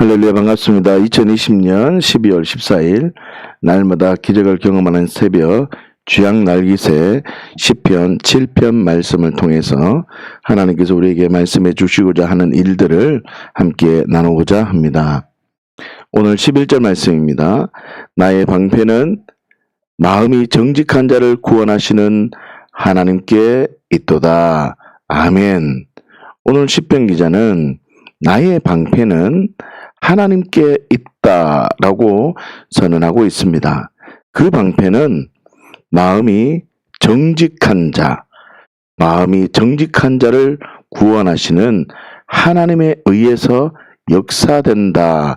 할렐루야 반갑습니다. 2020년 12월 14일 날마다 기적을 경험하는 새벽 주양 날기새 10편 7편 말씀을 통해서 하나님께서 우리에게 말씀해 주시고자 하는 일들을 함께 나누고자 합니다. 오늘 11절 말씀입니다. 나의 방패는 마음이 정직한 자를 구원하시는 하나님께 있도다. 아멘. 오늘 10편 기자는 나의 방패는 하나님께 있다라고 선언하고 있습니다. 그 방패는 마음이 정직한 자, 마음이 정직한 자를 구원하시는 하나님에 의해서 역사된다라고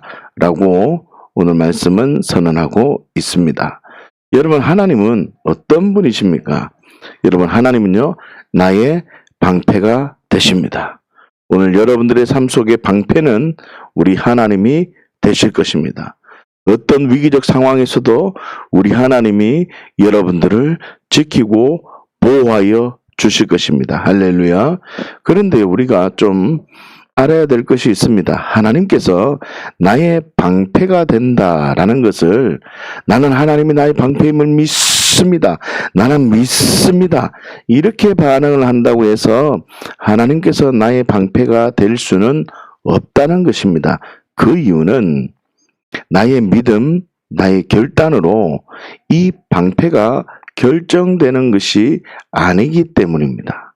오늘 말씀은 선언하고 있습니다. 여러분, 하나님은 어떤 분이십니까? 여러분, 하나님은요, 나의 방패가 되십니다. 오늘 여러분들의 삶 속의 방패는 우리 하나님이 되실 것입니다. 어떤 위기적 상황에서도 우리 하나님이 여러분들을 지키고 보호하여 주실 것입니다. 할렐루야. 그런데 우리가 좀 알아야 될 것이 있습니다. 하나님께서 나의 방패가 된다라는 것을 나는 하나님이 나의 방패임을 믿습니다. 나는 믿습니다. 이렇게 반응을 한다고 해서 하나님께서 나의 방패가 될 수는 없다는 것입니다. 그 이유는 나의 믿음, 나의 결단으로 이 방패가 결정되는 것이 아니기 때문입니다.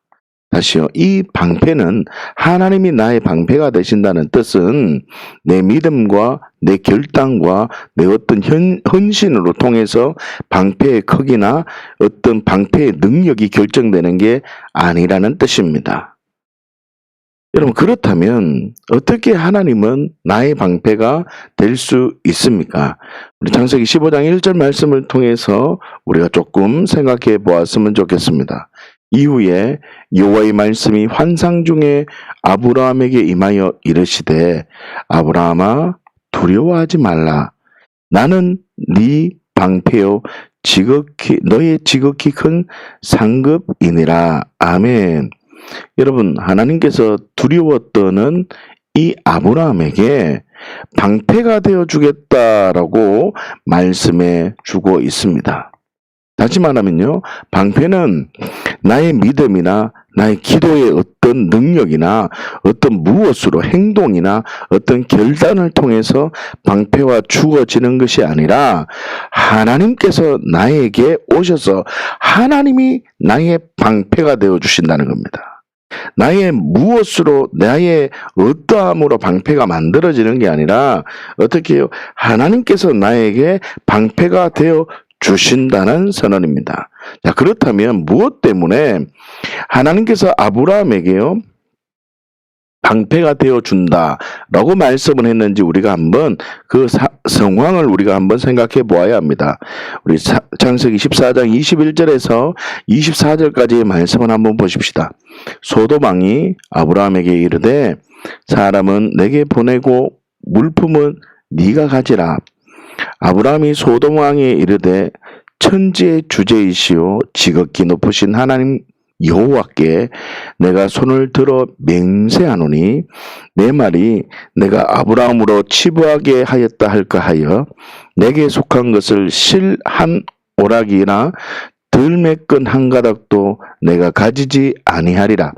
다시요. 이 방패는 하나님이 나의 방패가 되신다는 뜻은 내 믿음과 내 결단과 내 어떤 현, 헌신으로 통해서 방패의 크기나 어떤 방패의 능력이 결정되는 게 아니라는 뜻입니다. 여러분, 그렇다면 어떻게 하나님은 나의 방패가 될 수 있습니까? 우리 창세기 15장 1절 말씀을 통해서 우리가 조금 생각해 보았으면 좋겠습니다. 이후에 여호와의 말씀이 환상 중에 아브라함에게 임하여 이르시되 아브라함아 두려워하지 말라. 나는 네 방패요 지극히 너의 지극히 큰 상급이니라. 아멘. 여러분 하나님께서 두려웠던 이 아브라함에게 방패가 되어 주겠다라고 말씀해 주고 있습니다. 다시 말하면요, 방패는 나의 믿음이나 나의 기도의 어떤 능력이나 어떤 무엇으로 행동이나 어떤 결단을 통해서 방패와 주어지는 것이 아니라 하나님께서 나에게 오셔서 하나님이 나의 방패가 되어 주신다는 겁니다. 나의 무엇으로 나의 어떠함으로 방패가 만들어지는 게 아니라 어떻게 해요? 하나님께서 나에게 방패가 되어 주신다는 선언입니다. 자, 그렇다면 무엇 때문에 하나님께서 아브라함에게요, 방패가 되어 준다라고 말씀을 했는지 우리가 한번 그 사, 상황을 우리가 한번 생각해 보아야 합니다. 우리 사, 창세기 14장 21절에서 24절까지의 말씀을 한번 보십시다. 소도망이 아브라함에게 이르되 사람은 내게 보내고 물품은 네가 가지라. 아브라함이 소돔 왕에 이르되 천지의 주제이시오 지극히 높으신 하나님 여호와께 내가 손을 들어 맹세하노니 내 말이 내가 아브라함으로 치부하게 하였다 할까 하여 내게 속한 것을 실 한 오락이나 들매끈 한 가닥도 내가 가지지 아니하리라.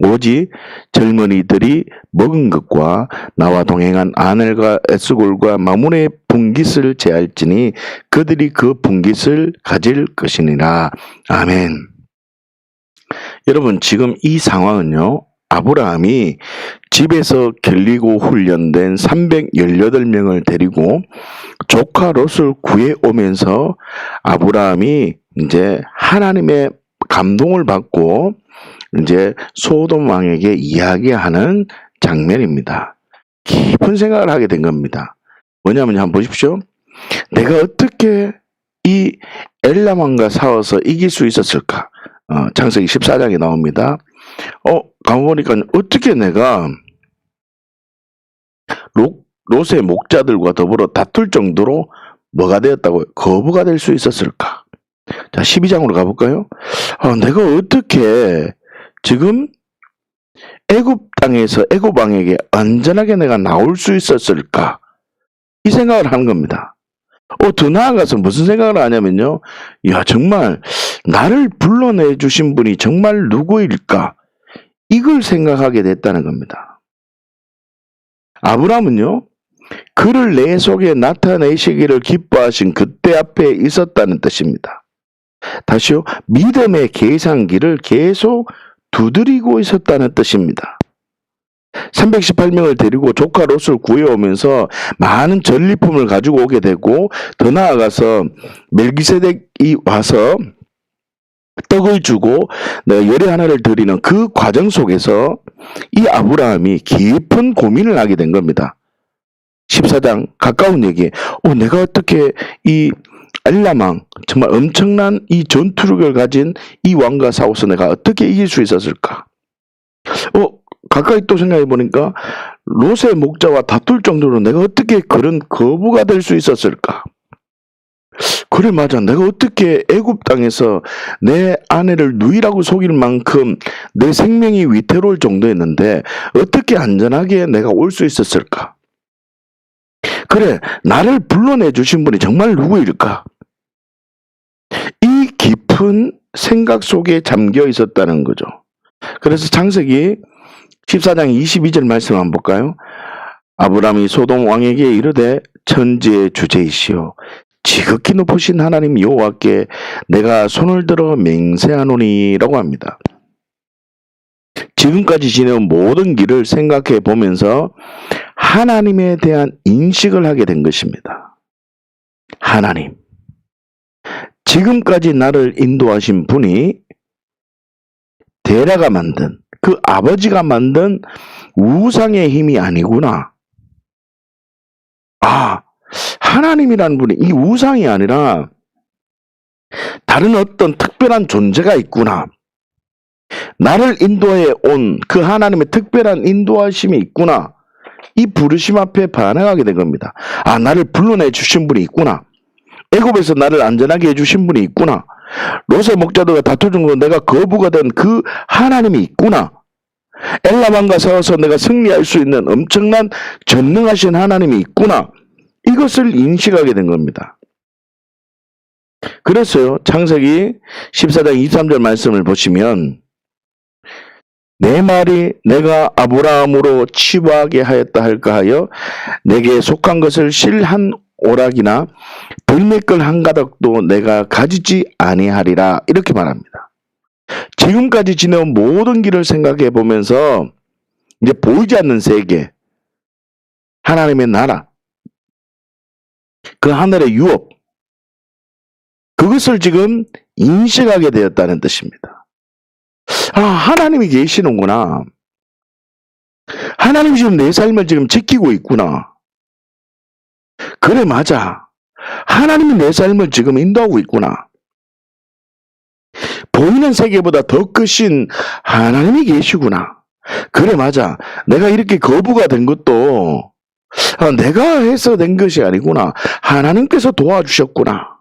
오직 젊은이들이 먹은 것과 나와 동행한 아넬과 에스골과 마문의 분깃을 제할지니 그들이 그 분깃을 가질 것이니라. 아멘. 여러분 지금 이 상황은요. 아브라함이 집에서 결리고 훈련된 318명을 데리고 조카 롯을 구해 오면서 아브라함이 이제 하나님의 감동을 받고 이제 소돔 왕에게 이야기하는 장면입니다. 깊은 생각을 하게 된 겁니다. 뭐냐면 한번 보십시오. 내가 어떻게 이 엘람 왕과 싸워서 이길 수 있었을까? 어, 창세기 14장에 나옵니다. 어, 가보니까 어떻게 내가 롯, 롯의 목자들과 더불어 다툴 정도로 뭐가 되었다고 거부가 될 수 있었을까? 자, 12장으로 가볼까요? 아, 내가 어떻게 지금 애굽 땅에서 애굽 왕에게 안전하게 내가 나올 수 있었을까? 이 생각을 하는 겁니다. 어, 더 나아가서 무슨 생각을 하냐면요. 야, 정말 나를 불러내 주신 분이 정말 누구일까? 이걸 생각하게 됐다는 겁니다. 아브라함은요. 그를 내 속에 나타내시기를 기뻐하신 그때 앞에 있었다는 뜻입니다. 다시요. 믿음의 계산기를 계속 두드리고 있었다는 뜻입니다. 318명을 데리고 조카 롯을 구해오면서 많은 전리품을 가지고 오게 되고 더 나아가서 멜기세덱이 와서 떡을 주고 내가 열의 하나를 드리는 그 과정 속에서 이 아브라함이 깊은 고민을 하게 된 겁니다. 14장 가까운 얘기. 어, 내가 어떻게 이 알라망 정말 엄청난 이 전투력을 가진 이 왕과 싸워서 내가 어떻게 이길 수 있었을까? 어, 가까이 또 생각해 보니까 롯의 목자와 다툴 정도로 내가 어떻게 그런 거부가 될 수 있었을까? 그래 맞아. 내가 어떻게 애굽 땅에서 내 아내를 누이라고 속일 만큼 내 생명이 위태로울 정도였는데 어떻게 안전하게 내가 올 수 있었을까? 그래 나를 불러내 주신 분이 정말 누구일까? 이 깊은 생각 속에 잠겨 있었다는 거죠. 그래서 창세기 14장 22절 말씀 한번 볼까요? 아브라함이 소돔 왕에게 이르되 천지의 주제이시오 지극히 높으신 하나님 여호와께 내가 손을 들어 맹세하노니라고 합니다. 지금까지 지내온 모든 길을 생각해 보면서 하나님에 대한 인식을 하게 된 것입니다. 하나님. 지금까지 나를 인도하신 분이 데라가 만든 그 아버지가 만든 우상의 힘이 아니구나. 아, 하나님이라는 분이 이 우상이 아니라 다른 어떤 특별한 존재가 있구나. 나를 인도해 온 그 하나님의 특별한 인도하심이 있구나. 이 부르심 앞에 반응하게 된 겁니다. 아, 나를 불러내 주신 분이 있구나. 애굽에서 나를 안전하게 해주신 분이 있구나. 롯의 목자들과 다투는 거 내가 거부가 된 그 하나님이 있구나. 엘라만과 싸워서 내가 승리할 수 있는 엄청난 전능하신 하나님이 있구나. 이것을 인식하게 된 겁니다. 그랬어요. 창세기 14장 23절 말씀을 보시면 내 말이 내가 아브라함으로 치부하게 하였다 할까 하여 내게 속한 것을 실한 오락이나 들매끌 한 가닥도 내가 가지지 아니하리라 이렇게 말합니다. 지금까지 지내온 모든 길을 생각해 보면서 이제 보이지 않는 세계 하나님의 나라 그 하늘의 유업 그것을 지금 인식하게 되었다는 뜻입니다. 아, 하나님이 계시는구나. 하나님이 지금 내 삶을 지금 지키고 있구나. 그래, 맞아. 하나님이 내 삶을 지금 인도하고 있구나. 보이는 세계보다 더 크신 하나님이 계시구나. 그래, 맞아. 내가 이렇게 거부가 된 것도 아, 내가 해서 된 것이 아니구나. 하나님께서 도와주셨구나.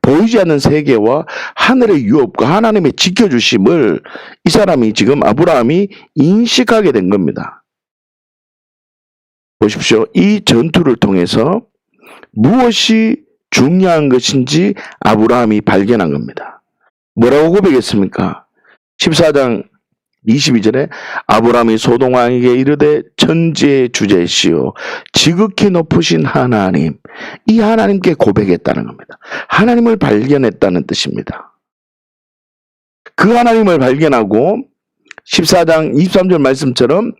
보이지 않는 세계와 하늘의 유업과 하나님의 지켜주심을 이 사람이 지금 아브라함이 인식하게 된 겁니다. 보십시오. 이 전투를 통해서 무엇이 중요한 것인지 아브라함이 발견한 겁니다. 뭐라고 고백했습니까? 14장 22절에 아브라함이 소동왕에게 이르되 천지의 주제시요 지극히 높으신 하나님 이 하나님께 고백했다는 겁니다. 하나님을 발견했다는 뜻입니다. 그 하나님을 발견하고 14장 23절 말씀처럼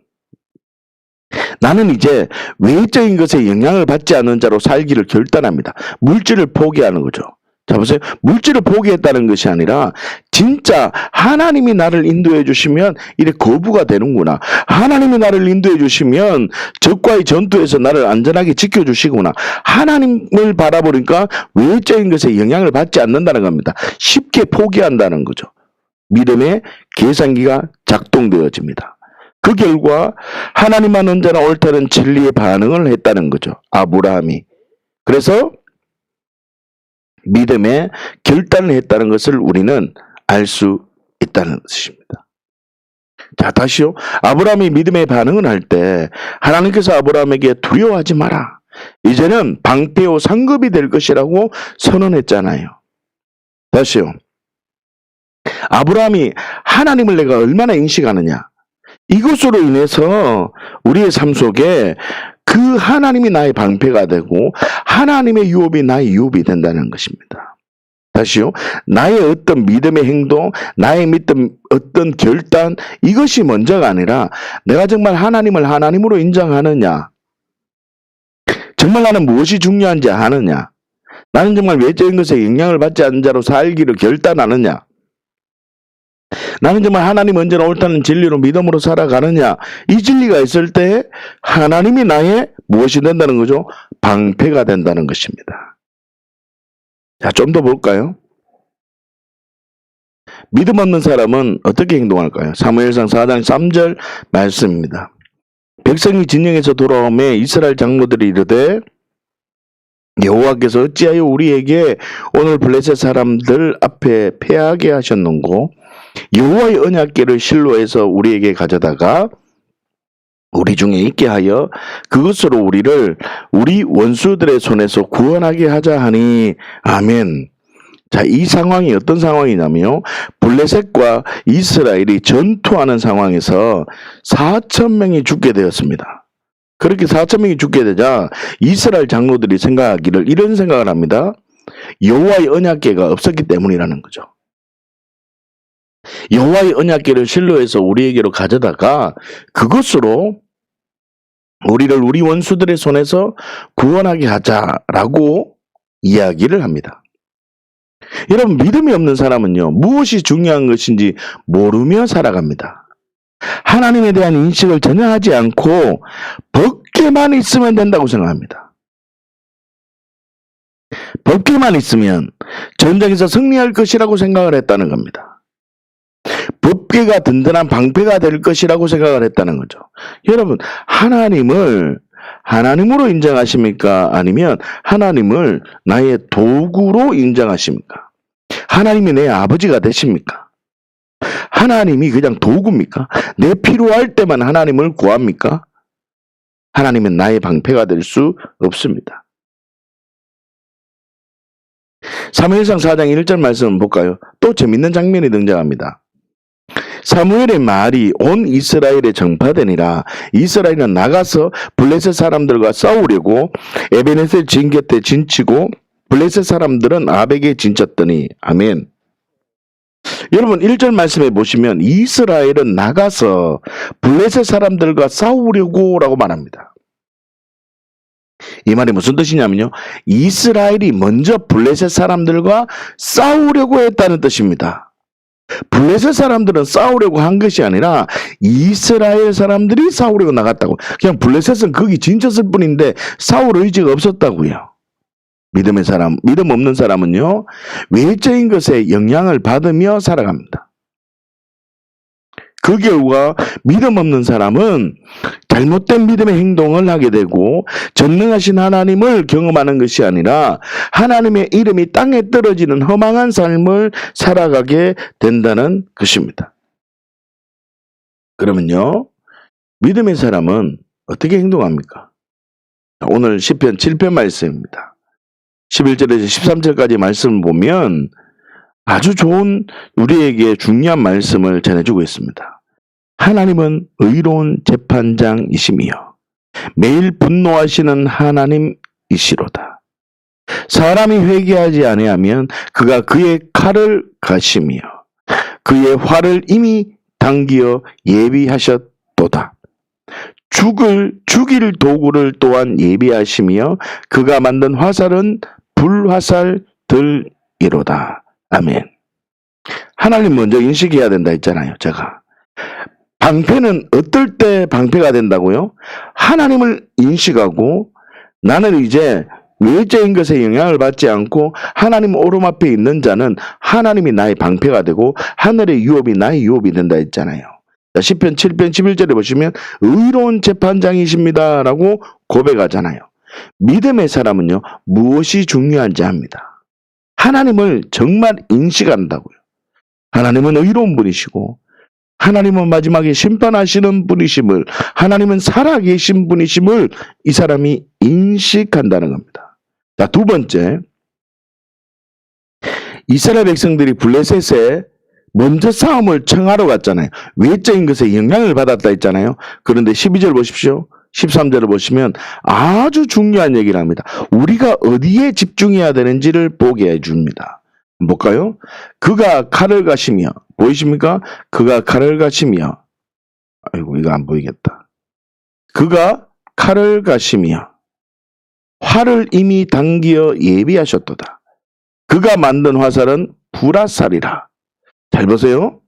나는 이제 외적인 것에 영향을 받지 않는 자로 살기를 결단합니다. 물질을 포기하는 거죠. 자 보세요. 물질을 포기했다는 것이 아니라 진짜 하나님이 나를 인도해 주시면 이래 거부가 되는구나. 하나님이 나를 인도해 주시면 적과의 전투에서 나를 안전하게 지켜 주시구나. 하나님을 바라보니까 외적인 것에 영향을 받지 않는다는 겁니다. 쉽게 포기한다는 거죠. 믿음의 계산기가 작동되어집니다. 그 결과 하나님만 언제나 옳다는 진리에 반응을 했다는 거죠. 아브라함이. 그래서 믿음의 결단을 했다는 것을 우리는 알 수 있다는 것입니다. 자, 다시요. 아브라함이 믿음의 반응을 할 때 하나님께서 아브라함에게 두려워하지 마라. 이제는 방패요 상급이 될 것이라고 선언했잖아요. 다시요. 아브라함이 하나님을 내가 얼마나 인식하느냐. 이것으로 인해서 우리의 삶 속에 그 하나님이 나의 방패가 되고 하나님의 유업이 나의 유업이 된다는 것입니다. 다시요. 나의 어떤 믿음의 행동, 나의 믿음 어떤 결단 이것이 먼저가 아니라 내가 정말 하나님을 하나님으로 인정하느냐. 정말 나는 무엇이 중요한지 아느냐. 나는 정말 외적인 것에 영향을 받지 않는 자로 살기를 결단하느냐. 나는 정말 하나님 언제나 옳다는 진리로 믿음으로 살아가느냐. 이 진리가 있을 때 하나님이 나의 무엇이 된다는 거죠? 방패가 된다는 것입니다. 자, 좀 더 볼까요? 믿음 없는 사람은 어떻게 행동할까요? 사무엘상 4장 3절 말씀입니다. 백성이 진영에서 돌아오매 이스라엘 장로들이 이르되 여호와께서 어찌하여 우리에게 오늘 블레셋 사람들 앞에 패하게 하셨는고 여호와의 언약궤를 실로에서 우리에게 가져다가 우리 중에 있게 하여 그것으로 우리를 우리 원수들의 손에서 구원하게 하자 하니 아멘. 자, 이 상황이 어떤 상황이냐면요. 블레셋과 이스라엘이 전투하는 상황에서 4천 명이 죽게 되었습니다. 그렇게 4천 명이 죽게 되자 이스라엘 장로들이 생각하기를 이런 생각을 합니다. 여호와의 언약궤가 없었기 때문이라는 거죠. 여호와의 언약궤를 실로에서 우리에게로 가져다가 그것으로 우리를 우리 원수들의 손에서 구원하게 하자라고 이야기를 합니다. 여러분 믿음이 없는 사람은요 무엇이 중요한 것인지 모르며 살아갑니다. 하나님에 대한 인식을 전혀 하지 않고 법계만 있으면 된다고 생각합니다. 법계만 있으면 전쟁에서 승리할 것이라고 생각을 했다는 겁니다. 법계가 든든한 방패가 될 것이라고 생각을 했다는 거죠. 여러분, 하나님을 하나님으로 인정하십니까? 아니면 하나님을 나의 도구로 인정하십니까? 하나님이 내 아버지가 되십니까? 하나님이 그냥 도구입니까? 내 필요할 때만 하나님을 구합니까? 하나님은 나의 방패가 될 수 없습니다. 사무엘상 4장 1절 말씀 볼까요? 또 재밌는 장면이 등장합니다. 사무엘의 말이 온 이스라엘에 전파되니라 이스라엘은 나가서 블레셋 사람들과 싸우려고 에베네셀 진 곁에 진치고 블레셋 사람들은 아벡에 진쳤더니 아멘. 여러분 1절 말씀에 보시면 이스라엘은 나가서 블레셋 사람들과 싸우려고 라고 말합니다. 이 말이 무슨 뜻이냐면요. 이스라엘이 먼저 블레셋 사람들과 싸우려고 했다는 뜻입니다. 블레셋 사람들은 싸우려고 한 것이 아니라 이스라엘 사람들이 싸우려고 나갔다고. 그냥 블레셋은 거기 진쳤을 뿐인데 싸울 의지가 없었다고요. 믿음의 사람, 믿음 없는 사람은요, 외적인 것에 영향을 받으며 살아갑니다. 그 결과 믿음 없는 사람은 잘못된 믿음의 행동을 하게 되고 전능하신 하나님을 경험하는 것이 아니라 하나님의 이름이 땅에 떨어지는 허망한 삶을 살아가게 된다는 것입니다. 그러면요. 믿음의 사람은 어떻게 행동합니까? 오늘 10편 7편 말씀입니다. 11절에서 13절까지 말씀을 보면 아주 좋은 우리에게 중요한 말씀을 전해주고 있습니다. 하나님은 의로운 재판장이시며 매일 분노하시는 하나님이시로다. 사람이 회개하지 아니하면 그가 그의 칼을 가시며 그의 활을 이미 당기어 예비하셨도다. 죽을 죽일 도구를 또한 예비하시며 그가 만든 화살은 불화살들이로다. 아멘. 하나님 먼저 인식해야 된다 했잖아요, 제가. 방패는 어떨 때 방패가 된다고요? 하나님을 인식하고 나는 이제 외적인 것에 영향을 받지 않고 하나님 오름 앞에 있는 자는 하나님이 나의 방패가 되고 하늘의 유업이 나의 유업이 된다 했잖아요. 자, 10편 7편 11절에 보시면 의로운 재판장이십니다 라고 고백하잖아요. 믿음의 사람은요. 무엇이 중요한지 합니다. 하나님을 정말 인식한다고요. 하나님은 의로운 분이시고 하나님은 마지막에 심판하시는 분이심을 하나님은 살아계신 분이심을 이 사람이 인식한다는 겁니다. 자, 두 번째. 이스라엘 백성들이 블레셋에 먼저 싸움을 청하러 갔잖아요. 외적인 것에 영향을 받았다 했잖아요. 그런데 12절 보십시오. 13절을 보시면 아주 중요한 얘기를 합니다. 우리가 어디에 집중해야 되는지를 보게 해줍니다. 볼까요? 그가 칼을 가시며 보이십니까? 그가 칼을 가시며 아이고 이거 안 보이겠다. 그가 칼을 가시며 활을 이미 당기어 예비하셨도다. 그가 만든 화살은 불화살이라. 잘 보세요.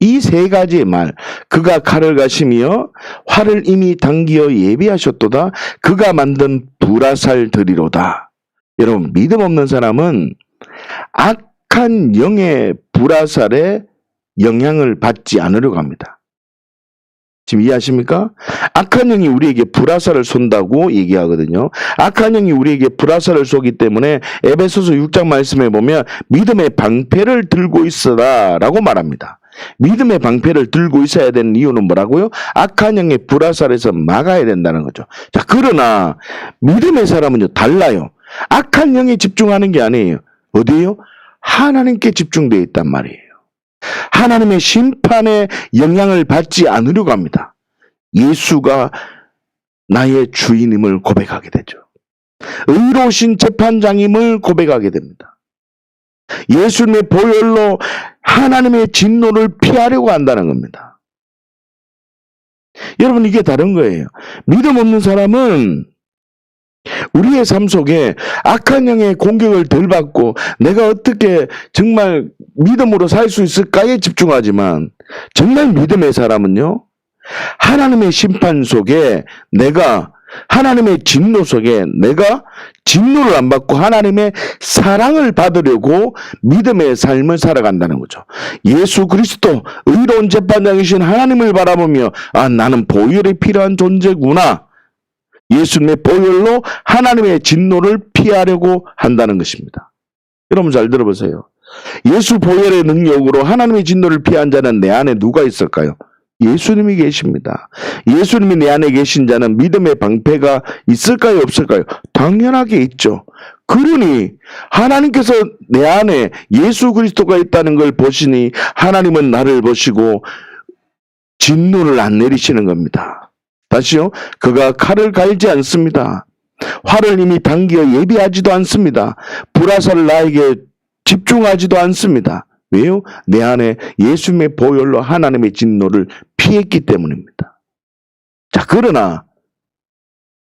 이 세 가지의 말, 그가 칼을 가시며 활을 이미 당기어 예비하셨도다. 그가 만든 불화살들이로다. 여러분, 믿음 없는 사람은 악 한 영의 불화살에 영향을 받지 않으려고 합니다. 지금 이해하십니까? 악한 영이 우리에게 불화살을 쏜다고 얘기하거든요. 악한 영이 우리에게 불화살을 쏘기 때문에 에베소서 6장 말씀에 보면 믿음의 방패를 들고 있어라라고 말합니다. 믿음의 방패를 들고 있어야 되는 이유는 뭐라고요? 악한 영의 불화살에서 막아야 된다는 거죠. 자, 그러나 믿음의 사람은요 달라요. 악한 영에 집중하는 게 아니에요. 어디에요? 하나님께 집중되어 있단 말이에요. 하나님의 심판에 영향을 받지 않으려고 합니다. 예수가 나의 주인임을 고백하게 되죠. 의로우신 재판장임을 고백하게 됩니다. 예수님의 보혈로 하나님의 진노를 피하려고 한다는 겁니다. 여러분 이게 다른 거예요. 믿음 없는 사람은 우리의 삶 속에 악한 영의 공격을 덜 받고 내가 어떻게 정말 믿음으로 살 수 있을까에 집중하지만 정말 믿음의 사람은요 하나님의 심판 속에 내가 하나님의 진노 속에 내가 진노를 안 받고 하나님의 사랑을 받으려고 믿음의 삶을 살아간다는 거죠. 예수 그리스도 의로운 재판장이신 하나님을 바라보며 아 나는 보혈이 필요한 존재구나. 예수님의 보혈로 하나님의 진노를 피하려고 한다는 것입니다. 여러분 잘 들어보세요. 예수 보혈의 능력으로 하나님의 진노를 피한 자는 내 안에 누가 있을까요? 예수님이 계십니다. 예수님이 내 안에 계신 자는 믿음의 방패가 있을까요? 없을까요? 당연하게 있죠. 그러니 하나님께서 내 안에 예수 그리스도가 있다는 걸 보시니 하나님은 나를 보시고 진노를 안 내리시는 겁니다. 다시요. 그가 칼을 갈지 않습니다. 활을 이미 당기어 예비하지도 않습니다. 불화살을 나에게 집중하지도 않습니다. 왜요? 내 안에 예수님의 보혈로 하나님의 진노를 피했기 때문입니다. 자, 그러나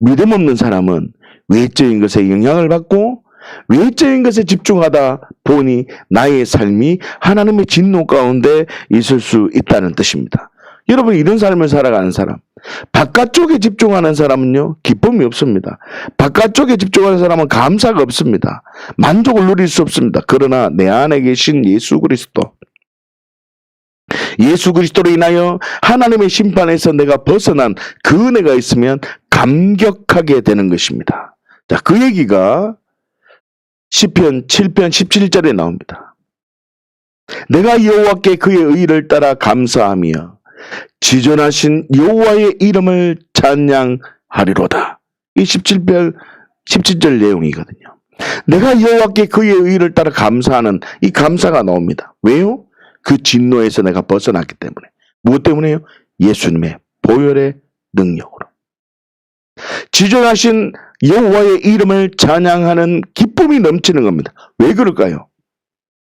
믿음 없는 사람은 외적인 것에 영향을 받고 외적인 것에 집중하다 보니 나의 삶이 하나님의 진노 가운데 있을 수 있다는 뜻입니다. 여러분 이런 삶을 살아가는 사람 바깥쪽에 집중하는 사람은요 기쁨이 없습니다. 바깥쪽에 집중하는 사람은 감사가 없습니다. 만족을 누릴 수 없습니다. 그러나 내 안에 계신 예수 그리스도 예수 그리스도로 인하여 하나님의 심판에서 내가 벗어난 그 은혜가 있으면 감격하게 되는 것입니다. 자, 그 얘기가 시편 7편 17절에 나옵니다. 내가 여호와께 그의 의를 따라 감사하며 지존하신 여호와의 이름을 찬양하리로다. 이 17편 17절 내용이거든요. 내가 여호와께 그의 의를 따라 감사하는 이 감사가 나옵니다. 왜요? 그 진노에서 내가 벗어났기 때문에. 무엇 때문에요? 예수님의 보혈의 능력으로. 지존하신 여호와의 이름을 찬양하는 기쁨이 넘치는 겁니다. 왜 그럴까요?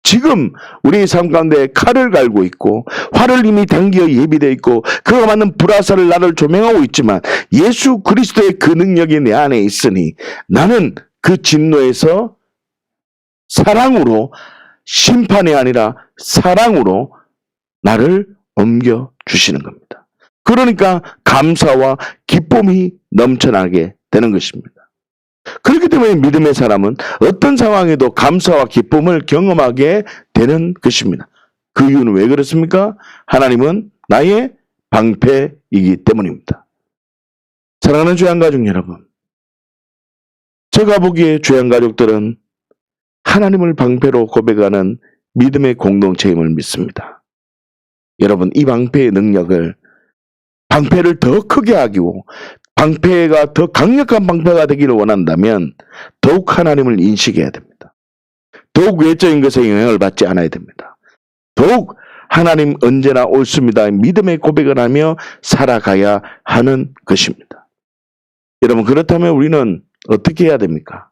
지금 우리의 삶 가운데 칼을 갈고 있고 활을 이미 당기어 예비되어 있고 그가 맞는 불화살을 나를 조명하고 있지만 예수 그리스도의 그 능력이 내 안에 있으니 나는 그 진노에서 사랑으로 심판이 아니라 사랑으로 나를 옮겨 주시는 겁니다. 그러니까 감사와 기쁨이 넘쳐나게 되는 것입니다. 그렇기 때문에 믿음의 사람은 어떤 상황에도 감사와 기쁨을 경험하게 되는 것입니다. 그 이유는 왜 그렇습니까? 하나님은 나의 방패이기 때문입니다. 사랑하는 주양가족 여러분, 제가 보기에 주양가족들은 하나님을 방패로 고백하는 믿음의 공동체임을 믿습니다. 여러분 이 방패의 능력을 방패를 더 크게 하고 방패가 더 강력한 방패가 되기를 원한다면 더욱 하나님을 인식해야 됩니다. 더욱 외적인 것에 영향을 받지 않아야 됩니다. 더욱 하나님 언제나 옳습니다. 믿음의 고백을 하며 살아가야 하는 것입니다. 여러분 그렇다면 우리는 어떻게 해야 됩니까?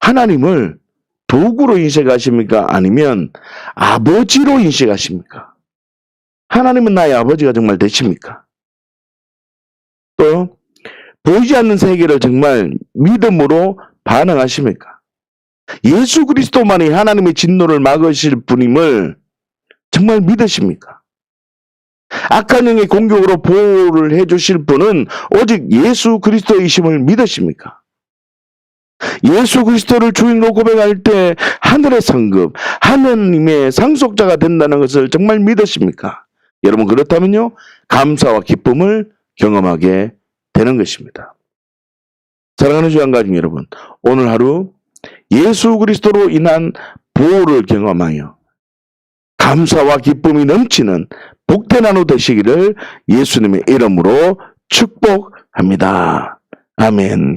하나님을 도구로 인식하십니까? 아니면 아버지로 인식하십니까? 하나님은 나의 아버지가 정말 되십니까? 또 보이지 않는 세계를 정말 믿음으로 반응하십니까? 예수 그리스도만이 하나님의 진노를 막으실 분임을 정말 믿으십니까? 악한 영의 공격으로 보호를 해주실 분은 오직 예수 그리스도이심을 믿으십니까? 예수 그리스도를 주인으로 고백할 때 하늘의 상급, 하나님의 상속자가 된다는 것을 정말 믿으십니까? 여러분 그렇다면요 감사와 기쁨을 경험하게 되는 것입니다. 사랑하는 주한 가족 여러분, 오늘 하루 예수 그리스도로 인한 보호를 경험하여 감사와 기쁨이 넘치는 복된 하루 되시기를 예수님의 이름으로 축복합니다. 아멘.